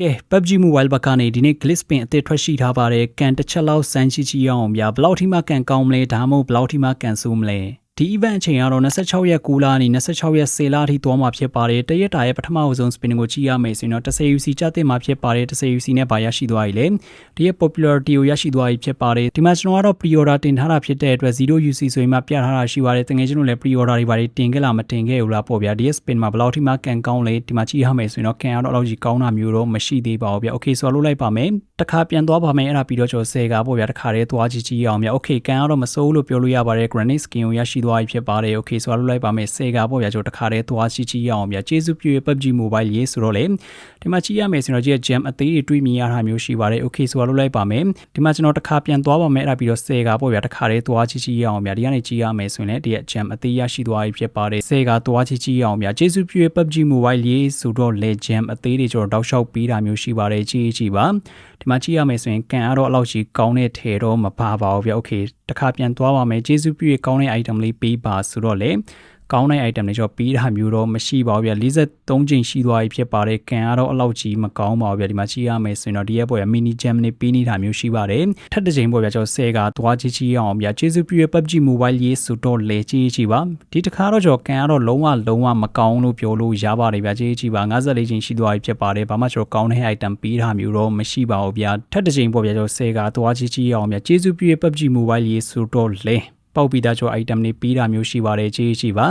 ကဲ PUBG Mobile ဘက်ကနေဒီနေ့ glitch pin အသစ်ထွက်ရှိထားပါတယ်ကန်တစ်ချက်လောက်စမ်းကြည့်ကြည့်ရအောင်ဗျာဘယ်လောက်ထိမှကန်ကောင်းမလဲဒါမှမဟုတ်ဘယ်လောက်ထိမှကန်ဆိုးမလဲ ဒီ event အချိန်ကတော့26ရက်9လကနေ26ရက်10လအထိသွားမှာဖြစ်ပါတယ်တရက်တာရဲ့ပထမအဆုံး spin ကိုကြည့်ရမယ်ဆိုရင်တော့ 10 UC ကျတဲ့မှာဖြစ်ပါတယ် 10 UC နဲ့ပါရရှိသွားပြီလေဒီရဲ့ popularity ကိုရရှိသွားပြီဖြစ်ပါတယ်ဒီမှာကျွန်တော်ကတော့ pre order တင်ထားတာဖြစ်တဲ့အတွက် 0 UC ဆိုရင်မှပြထားတာရှိပါတယ်တကယ်ကျွန်တော်လည်း pre order တွေပါတင်ခဲ့လားမတင်ခဲ့ဘူးလားပေါ့ဗျာဒီရဲ့ spin မှာဘယ်လောက်ထိမှကန်ကောင်းလဲဒီမှာကြည့်ရမယ်ဆိုရင်တော့ကန်ကတော့အဲ့လိုကြီးကောင်းတာမျိုးတော့မရှိသေးပါဘူးဗျာ okay ဆိုတော့လုပ်လိုက်ပါမယ် တခါပြန်သွားပါမယ်အဲ့ဒါပြီးတော့ကျွန်တော်10ကပေါ့ဗျာတခါတည်းသွားကြည့်ကြည့်အောင်ဗျာ okay ကန်ကတော့မစိုးလို့ပြောလို့ရပါတယ် granite skin ကိုရရှိသွားပြီဖြစ်ပါတယ် okay ဆိုတော့လုပ်လိုက်ပါမယ်10ကပေါ့ဗျာကျွန်တော်တခါတည်းသွားကြည့်ကြည့်အောင်ဗျာကျေးဇူးပြုရ PUBG Mobile ရေးဆိုတော့လေဒီမှာကြည့်ရမယ်ဆိုတော့ကြည့် gem အသေးတွေတွေ့မြင်ရတာမျိုးရှိပါတယ် okay ဆိုတော့လုပ်လိုက်ပါမယ်ဒီမှာကျွန်တော်တခါပြန်သွားပါမယ်အဲ့ဒါပြီးတော့10ကပေါ့ဗျာတခါတည်းသွားကြည့်ကြည့်အောင်ဗျာဒီကနေကြည့်ရမယ်ဆိုရင်လည်းဒီရဲ့ gem အသေးရရှိသွားပြီဖြစ်ပါတယ်10ကသွားကြည့်ကြည့်အောင်ဗျာကျေးဇူးပြုရ PUBG Mobile ရေးဆိုတော့လေ gem အသေးတွေကျွန်တော်တောက်လျှောက်ပေးတာမျိုးရှိပါတယ်ကြည့်ကြည့်ပါဒီမှာကြည့်ရမယ်ဆိုရင်ကန်အတော့အလောက်ကြီးကောင်းတဲ့ထဲတော့မပါပါဘူးဗျ။ Okay တခါပြန်သွားပါမယ်။ကျေးဇူးပြုရကောင်းတဲ့ item လေးပေးပါဆိုတော့လေ ကောင်းတဲ့ item တွေကျွန်တော်ပေးတာမျိုးတော့မရှိပါဘူးဗျ43ချိန်ရှိသွားပြီဖြစ်ပါတယ်ကန်ကတော့အလောက်ကြီးမကောင်းပါဘူးဗျဒီမှာကြည့်ရမယ်ဆိုရင်တော့ဒီရဲ့ပေါ်ရ mini gem တွေပေးနေတာမျိုးရှိပါတယ်ထပ်တစ်ချိန်ပေါ်ဗျကျွန်တော်10ကသွားကြည့်ကြည့်အောင်ဗျကျေးဇူးပြုရ PUBG Mobile ရေးဆိုတော့လေကြည့်ကြည့်ပါဒီတစ်ခါတော့ကျွန်တော်ကန်ကတော့လုံးဝလုံးဝမကောင်းလို့ပြောလို့ရပါတယ်ဗျကြည့်ကြည့်ပါ54ချိန်ရှိသွားပြီဖြစ်ပါတယ်ဘာမှကျွန်တော်ကောင်းတဲ့ item ပေးတာမျိုးတော့မရှိပါဘူးဗျထပ်တစ်ချိန်ပေါ်ဗျကျွန်တော်10ကသွားကြည့်ကြည့်အောင်ဗျကျေးဇူးပြုရ PUBG Mobile ရေးဆိုတော့လေ ပေါက်ပြီးသားကျော် item တွေပြီးတာမျိုးရှိပါတယ်ကြည့်ကြည့်ပါ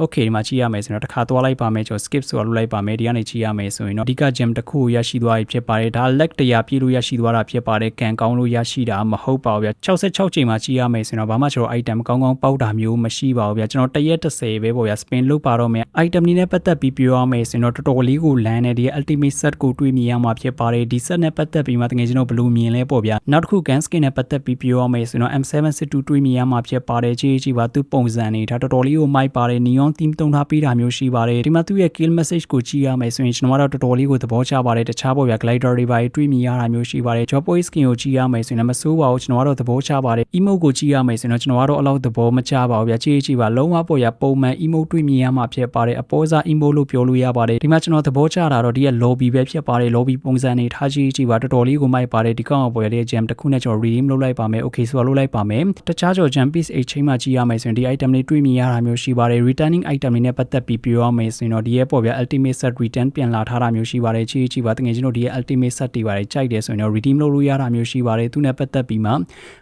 okay ဒီမှာကြည့်ရမယ်ဆိုတော့တစ်ခါသွားလိုက်ပါမယ်ကျော် skip ဆိုတော့လုပ်လိုက်ပါမယ်ဒီကနေကြည့်ရမယ်ဆိုရင်တော့အဓိက gem တစ်ခုရရှိသွားပြီဖြစ်ပါတယ်ဒါ leg 100ပြည့်လို့ရရှိသွားတာဖြစ်ပါတယ်ကန်ကောင်းလို့ရရှိတာမဟုတ်ပါဘူးဗျ66ချိန်မှာကြည့်ရမယ်ဆိုရင်တော့ဘာမှကျွန်တော် item ကောင်းကောင်းပေါက်တာမျိုးမရှိပါဘူးဗျကျွန်တော်တရက်30ပဲပေါ့ဗျ spin လုပ်ပါတော့မယ် item นี้နဲ့ပတ်သက်ပြီးပြောရမယ်ဆိုရင်တော့တော်တော်လေးကိုလမ်းနေဒီ ultimate set ကိုတွေးမြင်ရမှာဖြစ်ပါတယ်ဒီ set နဲ့ပတ်သက်ပြီးမှတကယ်ကျွန်တော်ဘယ်လိုမြင်လဲပေါ့ဗျနောက်တစ်ခု gun skin နဲ့ပတ်သက်ပြီးပြောရမယ်ဆိုရင်တော့ M762 တွေးမြင်ရမှာဖြစ်ပါတယ်ကြည့်ကြည့်ပါသူပုံစံနေဒါတော်တော်လေးကိုမိုက်ပါတယ် neon theme တုံးထားပေးတာမျိုးရှိပါတယ်ဒီမှာသူ့ရဲ့ kill message ကိုကြည့်ရမယ်ဆိုရင်ကျွန်တော်ကတော့တော်တော်လေးကိုသဘောကျပါတယ်တခြားပေါ်ပြ glider တွေပါတွေးမြင်ရတာမျိုးရှိပါတယ် job boy skin ကိုကြည့်ရမယ်ဆိုရင်မဆိုးပါဘူးကျွန်တော်ကတော့သဘောကျပါတယ် emote ကိုကြည့်ရမယ်ဆိုရင်ကျွန်တော်ကတော့အလောက်သဘောမကျပါဘူးဗျကြည့်ကြည့်ပါလုံးဝပေါ်ရပုံမှန် emote တွေးမြင်ရမှာဖြစ်ပါတယ်အပေါ်စား emote လို့ပြောလို့ရပါတယ်ဒီမှာကျွန်တော်သဘောကျတာတော့ဒီရဲ့ lobby ပဲဖြစ်ပါတယ် lobby ပုံစံနေထားကြည့်ကြည့်ပါတော်တော်လေးကိုမိုက်ပါတယ်ဒီကောင်ပေါ်ရတဲ့ gem တစ်ခုနဲ့ကျွန်တော် redeem လုပ်လိုက်ပါမယ် okay ဆိုတော့လုပ်လိုက်ပါမယ်တခြားကျော် gem piece exchange မှာကြည့်ရမယ်ဆိုရင်ဒီ item လေးတွေးမြင်ရတာမျိုးရှိပါတယ် returning item တွေနဲ့ပတ်သက်ပြီးပြောရမယ်ဆိုရင်တော့ဒီရဲ့ပေါ့ဗျာ ultimate set return ပြန်လာထားတာမျိုးရှိပါတယ်ချီချီပါတကယ်ချင်းတို့ဒီရဲ့ ultimate set တွေပါတယ်ကြိုက်တယ်ဆိုရင်တော့ redeem လုပ်လို့ရတာမျိုးရှိပါတယ်သူနဲ့ပတ်သက်ပြီးမှ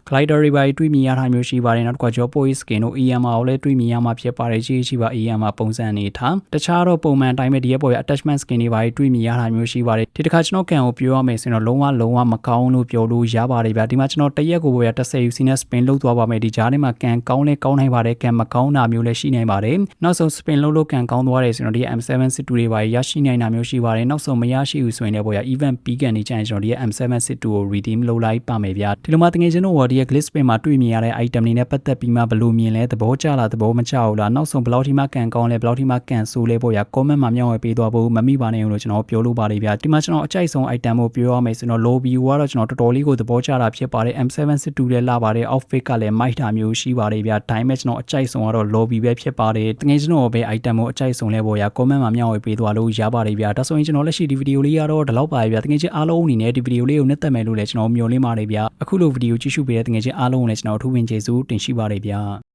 glider တွေပါတွေးမြင်ရတာမျိုးရှိပါတယ်နောက်တစ်ခါ job boy skin တို့ EMR ကိုလည်းတွေးမြင်ရမှာဖြစ်ပါတယ်ချီချီပါ EMR ပုံစံအနေထားတခြားတော့ပုံမှန်အတိုင်းပဲဒီရဲ့ပေါ့ဗျာ attachment skin တွေပါတွေးမြင်ရတာမျိုးရှိပါတယ်ဒီတစ်ခါကျွန်တော်ကန်ကိုပြောရမယ်ဆိုရင်တော့လုံးဝလုံးဝမကောင်းလို့ပြောလို့ရပါတယ်ဗျာဒီမှာကျွန်တော်တရက်ကိုပေါ့ဗျာ10 UC နဲ့ spin လုပ်သွားပါမယ်ဒီကြားထဲမှာကန်ကောင်းလဲကောင်းနိုင်ပါတယ်ကန်မကောင်းတာမျိုးလည်းရှိနိုင်ပါတယ်နောက်ဆုံး spin လုပ်လို့ကန်ကောင်းသွားတယ်ဆိုတော့ဒီ M7 M762 တွေပါရရှိနိုင်တာမျိုးရှိပါတယ်နောက်ဆုံးမရရှိဘူးဆိုရင်လည်းပေါ့ရ event ပြီးကန်နေကြရင်ကျွန်တော်ဒီရဲ့ M762 ကို redeem လုပ်လိုက်ပါမယ်ဗျာဒီလိုမှတကယ်ချင်းတော့ဒီရဲ့ glitch spin မှာတွေ့မြင်ရတဲ့ item တွေနဲ့ပတ်သက်ပြီးမှဘယ်လိုမြင်လဲသဘောကျလားသဘောမကျဘူးလားနောက်ဆုံးဘယ်လောက်ထိမှကန်ကောင်းလဲဘယ်လောက်ထိမှကန်ဆိုးလဲပေါ့ရ comment မှာမျှဝေပေးသွားဖို့မမိပါနဲ့လို့ကျွန်တော်ပြောလို့ပါတယ်ဗျာဒီမှာကျွန်တော်အကြိုက်ဆုံး item ကိုပြောရမယ်ဆိုတော့ lobby ကတော့ကျွန်တော်တော်တော်လေးကိုသဘောကျတာဖြစ်ပါတယ် M762 လည်းလာပါတယ် outfit ကလည်း mic တာမျိုးရှိပါတယ်ဗျာ time ကျွန်တော်အကြိုက်ဆုံးကတော့ lobby ပဲဖြစ်ပါတယ်တကယ်ကျွန်တော်ပဲ item ကိုအကြိုက်ဆုံးလဲပေါ့ရ comment မှာမျှဝေပေးသွားလို့ရပါတယ်ဗျာဒါဆိုရင်ကျွန်တော်လက်ရှိဒီဗီဒီယိုလေးကတော့ဒီလောက်ပါဗျာတကယ်ချင်းအားလုံးအနေနဲ့ဒီဗီဒီယိုလေးကိုနှစ်သက်မယ်လို့လည်းကျွန်တော်မျှော်လင့်ပါတယ်ဗျာအခုလိုဗီဒီယိုကြည့်ရှုပေးတဲ့တကယ်ချင်းအားလုံးကိုလည်းကျွန်တော်အထူးပင်ကျေးဇူးတင်ရှိပါတယ်ဗျာ